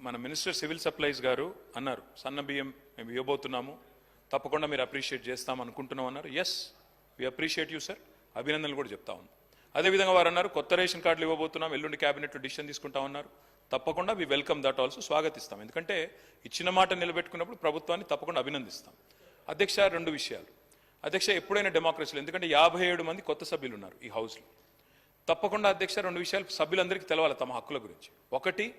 మన minister civil supplies గారు అన్నారు సన్న బియ్యం మేము ఇవ్వబోతున్నాము తప్పకుండా మీరు అప్రిషియేట్ చేస్తాం అనుకుంటున్నాం అన్నారు. Yes we appreciate you sir అభినందనలు కూడా చెప్తా ఉన్నాం. అదేవిధంగా వారు అన్నారు కొత్త రేషన్ కార్డులు ఇవ్వబోతున్నాం ఎల్లుండి క్యాబినెట్లో డిసిషన్ తీసుకుంటా ఉన్నారు తప్పకుండా వి వెల్కమ్ దట్ ఆల్సో స్వాగతిస్తాం. ఎందుకంటే ఇచ్చిన మాట నిలబెట్టుకున్నప్పుడు ప్రభుత్వాన్ని తప్పకుండా అభినందిస్తాం. అధ్యక్ష రెండు విషయాలు. అధ్యక్ష ఎప్పుడైనా డెమోక్రసీలో ఎందుకంటే యాభై ఏడు మంది కొత్త సభ్యులు ఉన్నారు ఈ హౌస్లో తప్పకుండా అధ్యక్ష రెండు విషయాలు సభ్యులందరికీ తెలవాలి తమ హక్కుల గురించి. ఒకటి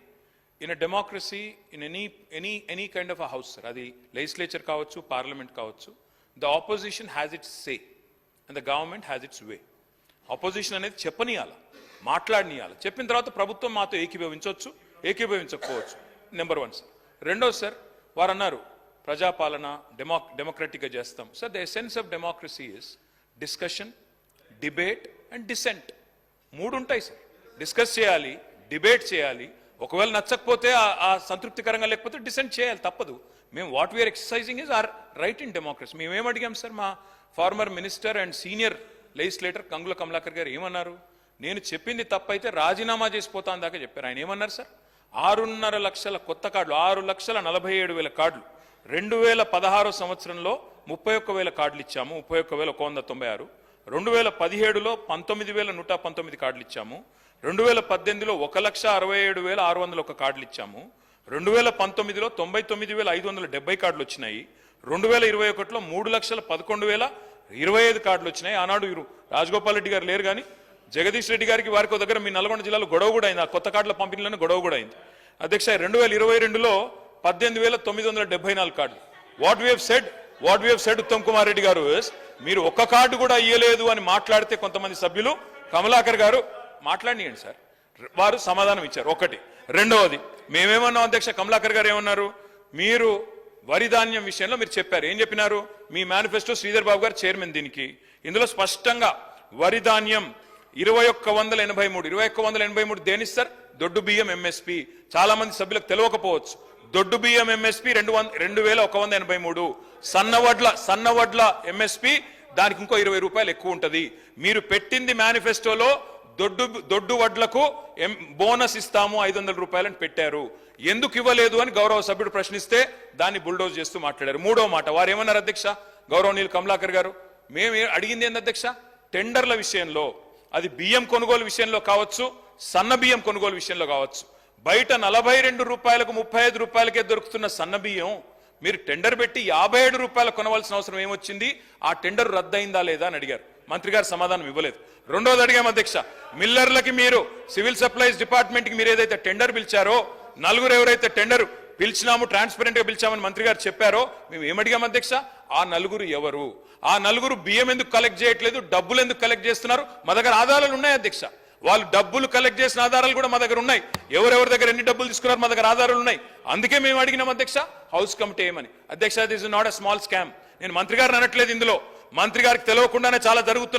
in democracy in any any any kind of a house sir అది లెజిస్లేచర్ కావచ్చు పార్లమెంట్ కావచ్చు the opposition has its say and the government has its way opposition అనేది చెప్పనీయాల మాట్లాడనీయాలి. చెప్పిన తర్వాత ప్రభుత్వం మాతో ఏకీభవించవచ్చు ఏకీభవించకపోవచ్చు. నెంబర్ వన్ సార్ రెండో సార్ వారు అన్నారు ప్రజాపాలన డెమో డెమోక్రటిక్గా చేస్తాం. Sir the essence of democracy is discussion debate and dissent మూడు ఉంటాయి సార్ డిస్కస్ చేయాలి డిబేట్ చేయాలి ఒకవేళ నచ్చకపోతే ఆ- సంతృప్తికరంగా లేకపోతే డిసెంట్ చేయాలి తప్పదు. మేము what we are exercising is our right in democracy మేము ఏం అడిగాం సార్ మా former minister and senior legislator Kangula Kamalakar గారు ఏమన్నారు? నేను చెప్పింది తప్పైతే రాజీనామా చేసిపోతాను దాకా చెప్పారు. ఆయన ఏమన్నారు సార్? ఆరున్నర లక్షల కొత్త కార్డులు ఆరు లక్షల నలభై ఏడు వేల కార్డులు. రెండు వేల పదహారో సంవత్సరంలో ముప్పై ఒక్క వేల కార్డులు ఇచ్చాము ముప్పై ఒక్క వేల ఒక వంద తొంభై ఆరు. రెండు వేల పదిహేడులో పంతొమ్మిది వేల నూట పంతొమ్మిది కార్డులు ఇచ్చాము. రెండు వేల పద్దెనిమిదిలో ఒక లక్ష అరవై ఏడు వేల ఆరు వందల ఒక కార్డులు ఇచ్చాము. రెండు వేల పంతొమ్మిదిలో తొంభై తొమ్మిది వేల ఐదు వందల డెబ్బై కార్డులు వచ్చినాయి. రెండు వేల ఇరవై ఒకటిలో మూడు లక్షల పదకొండు వేల ఇరవై ఐదు కార్డులు వచ్చినాయి. ఆనాడు ఇరు రాజగోపాల్ రెడ్డి గారు లేరు కానీ జగదీష్ రెడ్డి గారికి వారికి దగ్గర మీ నల్గొండ జిల్లాలో గొడవ కూడా అయింది. ఆ కొత్త కార్డుల పంపిణీలోనే గొడవ కూడా అయింది. అధ్యక్ష రెండు వేల ఇరవై రెండులో పద్దెనిమిది వేల తొమ్మిది వందల డెబ్బై నాలుగు కార్డులు. What we said what we said Uttam Kumar Reddy గారు మీరు ఒక్క కార్డు కూడా ఇయ్యలేదు అని మాట్లాడితే కొంతమంది సభ్యులు కమలాకర్ గారు మాట్లాడియండి సార్. వారు సమాధానం ఇచ్చారు. ఒకటి. రెండవది మేమేమన్నాం అధ్యక్ష? కమలాకర్ గారు ఏమన్నారు? మీరు వరి ధాన్యం విషయంలో మీరు చెప్పారు. ఏం చెప్పినారు? మీ మేనిఫెస్టో శ్రీధర్ బాబు గారు చైర్మన్ దీనికి. ఇందులో స్పష్టంగా వరి ధాన్యం ఇరవై ఒక్క వందల ఎనభై మూడు ఇరవై ఒక్క వందల ఎనభై మూడు దేని సార్? దొడ్డు బియ్యం ఎంఎస్పి చాలా మంది సభ్యులకు తెలియకపోవచ్చు. దొడ్డు బియ్యం ఎంఎస్పి రెండు వంద రెండు వేల ఒక వంద ఎనభై మూడు. సన్నవడ్ల సన్నవడ్ల ఎంఎస్పి దానికి ఇంకో ఇరవై రూపాయలు ఎక్కువ ఉంటుంది. మీరు పెట్టింది మేనిఫెస్టోలో దొడ్డు దొడ్డు వడ్లకు ఎం బోనస్ ఇస్తాము ఐదు వందల రూపాయలని పెట్టారు. ఎందుకు ఇవ్వలేదు అని గౌరవ సభ్యుడు ప్రశ్నిస్తే దాన్ని బుల్డోజ్ చేస్తూ మాట్లాడారు. మూడో మాట వారు ఏమన్నారు అధ్యక్ష? గౌరవనీయులు కమలాకర్ గారు మేము అడిగింది ఏంది అధ్యక్ష? టెండర్ల విషయంలో అది బియ్యం కొనుగోలు విషయంలో కావచ్చు సన్న బియ్యం కొనుగోలు విషయంలో కావచ్చు. బయట నలభై రెండు రూపాయలకు ముప్పై ఐదు రూపాయలకే దొరుకుతున్న సన్న బియ్యం మీరు టెండర్ పెట్టి యాభై ఏడు రూపాయలు కొనవలసిన అవసరం ఏమొచ్చింది? ఆ టెండర్ రద్దయిందా లేదా అని అడిగారు. మంత్రి గారు సమాధానం ఇవ్వలేదు. రెండోది అడిగాం అధ్యక్ష మిల్లర్లకి మీరు సివిల్ సప్లైస్ డిపార్ట్మెంట్కి మీరు ఏదైతే టెండర్ పిలిచారో నలుగురు ఎవరైతే టెండర్ పిలిచినాము ట్రాన్స్పరెంట్గా పిలిచామని మంత్రి గారు చెప్పారో మేము ఏమడిగాం అధ్యక్ష? ఆ నలుగురు ఎవరు? ఆ నలుగురు బియ్యం ఎందుకు కలెక్ట్ చేయట్లేదు డబ్బులు ఎందుకు కలెక్ట్ చేస్తున్నారు? మా దగ్గర ఆధారాలు ఉన్నాయి అధ్యక్ష. వాళ్ళు డబ్బులు కలెక్ట్ చేసిన ఆధారాలు కూడా మా దగ్గర ఉన్నాయి. ఎవరెవరి దగ్గర ఎన్ని డబ్బులు తీసుకున్నారు మా దగ్గర ఆధారాలు ఉన్నాయి. అందుకే మేము అడిగినాం అధ్యక్ష హౌస్ కమిటీ ఏమని? అధ్యక్ష this is not a small scam నేను మంత్రి గారిని అనట్లేదు ఇందులో. మంత్రి గారికి తెలియకుండానే చాలా జరుగుతున్నాయి